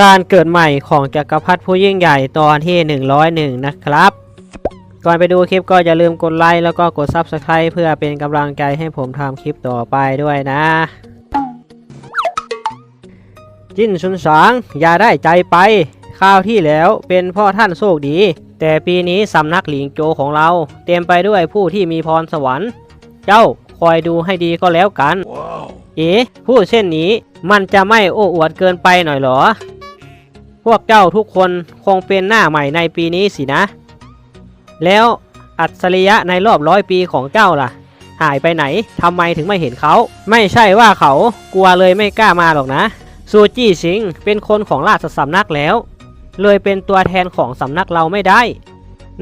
การเกิดใหม่ของจักรพรรดิผู้ยิ่งใหญ่ตอนที่ 101 นะครับ ก่อนไปดูคลิปก็อย่าลืมกดไลค์แล้วก็กด Subscribe เพื่อเป็นกำลังใจให้ผมทำคลิปต่อไปด้วยนะ จิ้นชุนสางอย่าได้ใจไปข้าวที่แล้วเป็นเพ่อท่านโชคดี แต่ปีนี้สำนักหลิงโจของเรา เต็มไปด้วยผู้ที่มีพรสวรรค์ เจ้าคอยดูให้ดีก็แล้วกันเอ๋พูดเช่นนี้มันจะไม่โอ้อวดเกินไปหน่อยเหรอ พวกเจ้าทุกคนคงเป็นหน้าใหม่ในปีนี้สินะ แล้วอัจฉริยะในรอบร้อยปีของเจ้าล่ะ หายไปไหนทำไมถึงไม่เห็นเขา ไม่ใช่ว่าเขากลัวเลยไม่กล้ามาหรอกนะ ซูจี้สิงเป็นคนของราชสำนักแล้ว เลยเป็นตัวแทนของสำนักเราไม่ได้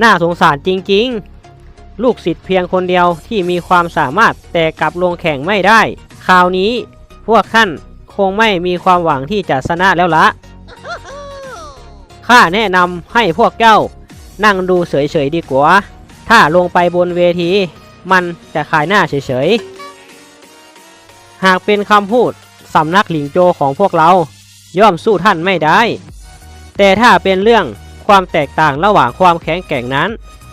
น่าสงสารจริงๆ ลูกศิษย์เพียงคนเดียวที่มีความสามารถแต่กลับลงแข่งไม่ได้ คราวนี้พวกท่านคงไม่มีความหวังที่จะชนะแล้วละ ข้าแนะนำให้พวกเจ้า นั่งดูเฉยๆดีกว่า ถ้าลงไปบนเวที มันจะขายหน้าเฉยๆ หากเป็นคำพูดสำนักหลิงโจของพวกเรา ย่อมสู้ท่านไม่ได้ แต่ถ้าเป็นเรื่องความแตกต่างระหว่างความแข็งแกร่งนั้น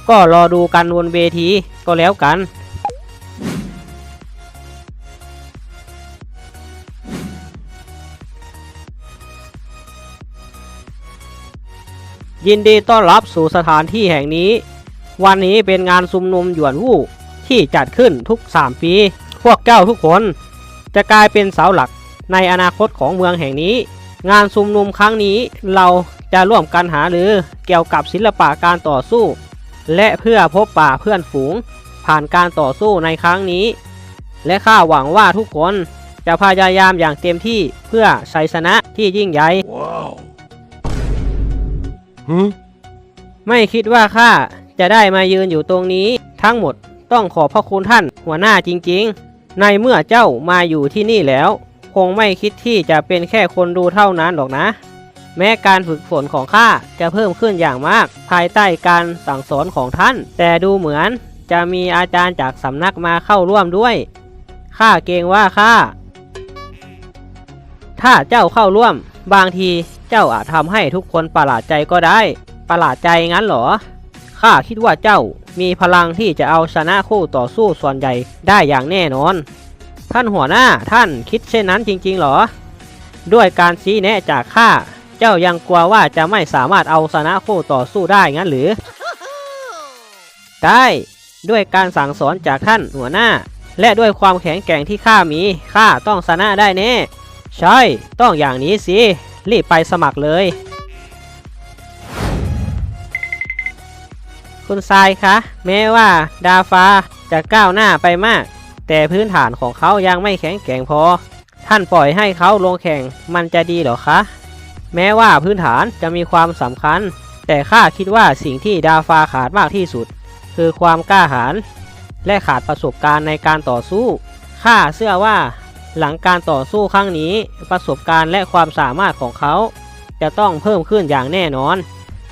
ก็รอดูกันบนเวทีก็แล้วกัน ยินดีต้อนรับสู่สถานที่แห่งนี้ วันนี้เป็นงานซุมนุมหยวนวู่ที่จัดขึ้นทุก 3 ปี พวกเจ้าทุกคน จะกลายเป็นเสาหลักในอนาคตของเมืองแห่งนี้ งานซุมนุมครั้งนี้เราจะร่วมกันหารือเกี่ยวกับศิลปะการต่อสู้ และเพื่อพบป่าเพื่อนฝูง ผ่านการต่อสู้ในครั้งนี้ และข้าหวังว่าทุกคนจะพยายามอย่างเต็มที่เพื่อชัยชนะที่ยิ่งใหญ่ ไม่คิดว่าข้าจะได้มายืนอยู่ตรงนี้ ทั้งหมดต้องขอบพระคุณท่านหัวหน้าจริงๆ ในเมื่อเจ้ามาอยู่ที่นี่แล้ว คงไม่คิดที่จะเป็นแค่คนดูเท่านั้นหรอกนะ แม้การฝึกฝนของข้าจะเพิ่มขึ้นอย่างมาก ภายใต้การสั่งสอนของท่าน แต่ดูเหมือนจะมีอาจารย์จากสำนักมาเข้าร่วมด้วยข้าเกรงว่าข้าถ้าเจ้าเข้าร่วมบางที เจ้าอาจทำให้ทุกคนประหลาดใจก็ได้ ประหลาดใจงั้นเหรอ ข้าคิดว่าเจ้ามีพลังที่จะเอาชนะคู่ต่อสู้ส่วนใหญ่ได้อย่างแน่นอน ท่านหัวหน้าท่านคิดเช่นนั้นจริงๆเหรอ ด้วยการชี้แนะจากข้า เจ้ายังกลัวว่าจะไม่สามารถเอาชนะคู่ต่อสู้ได้งั้นหรือ ได้ ด้วยการสั่งสอนจากท่านหัวหน้า และด้วยความแข็งแกร่งที่ข้ามี ข้าต้องชนะได้แน่ ใช่ ต้องอย่างนี้สิ รีบไปสมัครเลย คุณทรายคะ แม้ว่าดาฟ้าจะก้าวหน้าไปมาก แต่พื้นฐานของเขายังไม่แข็งแกร่งพอ ท่านปล่อยให้เขาลงแข่งมันจะดีหรอคะ แม้ว่าพื้นฐานจะมีความสำคัญ แต่ข้าคิดว่าสิ่งที่ดาฟ้าขาดมากที่สุด คือความกล้าหาญและขาดประสบการณ์ในการต่อสู้ข้าเชื่อว่า หลังการต่อสู้ครั้งนี้ประสบการณ์และความสามารถของเขา จะต้องเพิ่มขึ้นอย่างแน่นอน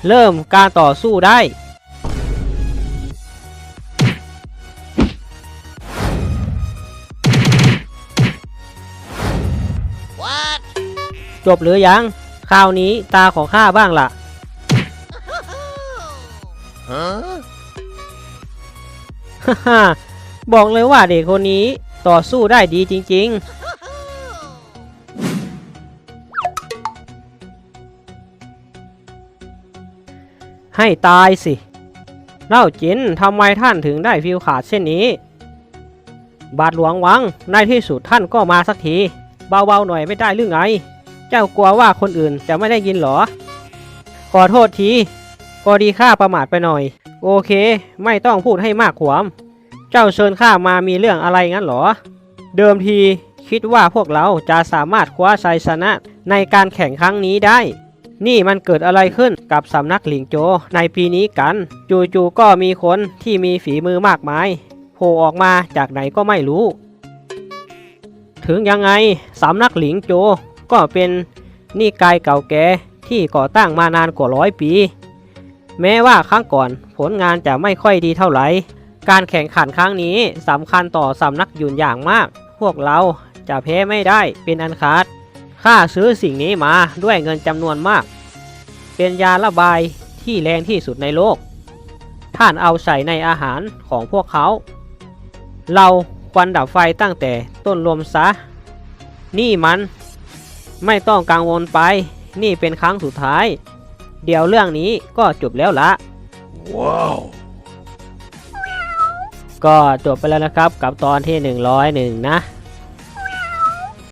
เริ่มการต่อสู้ได้จบหรือยัง คราวนี้ตาของข้าบ้างล่ะ Huh? ฮ่าฮ่าบอกเลยว่าเด็กคนนี้ ต่อสู้ได้ดีจริง ๆ ให้ตายสิ เล่าจินทำไมท่านถึงได้ฟิวขาดเช่นนี้ บาทหลวงวัง ในที่สุดท่านก็มาสักที เบาๆหน่อยไม่ได้หรือไง เจ้ากลัวว่าคนอื่นจะไม่ได้ยินหรอ ขอโทษทีพอดีข้าประมาทไปหน่อย โอเค ไม่ต้องพูดให้มากขวาม เจ้าเชิญข้ามามีเรื่องอะไรงั้นหรอ เดิมทีคิดว่าพวกเราจะสามารถคว้าชัยชนะในการแข่งครั้งนี้ได้ นี่มันเกิดอะไรขึ้นกับสำนักหลิงโจในปีนี้กัน จู่ๆก็มีคนที่มีฝีมือมากมายโผล่ออกมาจากไหนก็ไม่รู้ ถึงยังไงสำนักหลิงโจก็เป็นนิกายเก่าแก่ที่ก่อตั้งมานานกว่าร้อยปี แม้ว่าครั้งก่อนผลงานจะไม่ค่อยดีเท่าไหร่ การแข่งขันครั้งนี้สำคัญต่อสำนักยุนอย่างมาก พวกเราจะแพ้ไม่ได้เป็นอันขาดข้าซื้อสิ่งนี้มาด้วยเงินจำนวนมาก เป็นยาระบายที่แรงที่สุดในโลก ท่านเอาใส่ในอาหารของพวกเขา เราควรดับไฟตั้งแต่ต้นลมซะ นี่มัน ไม่ต้องกังวลไป นี่เป็นครั้งสุดท้าย เดี๋ยวเรื่องนี้ก็จบแล้วละ Wow. ก็จบไปแล้วนะครับกับตอนที่ 101 นะ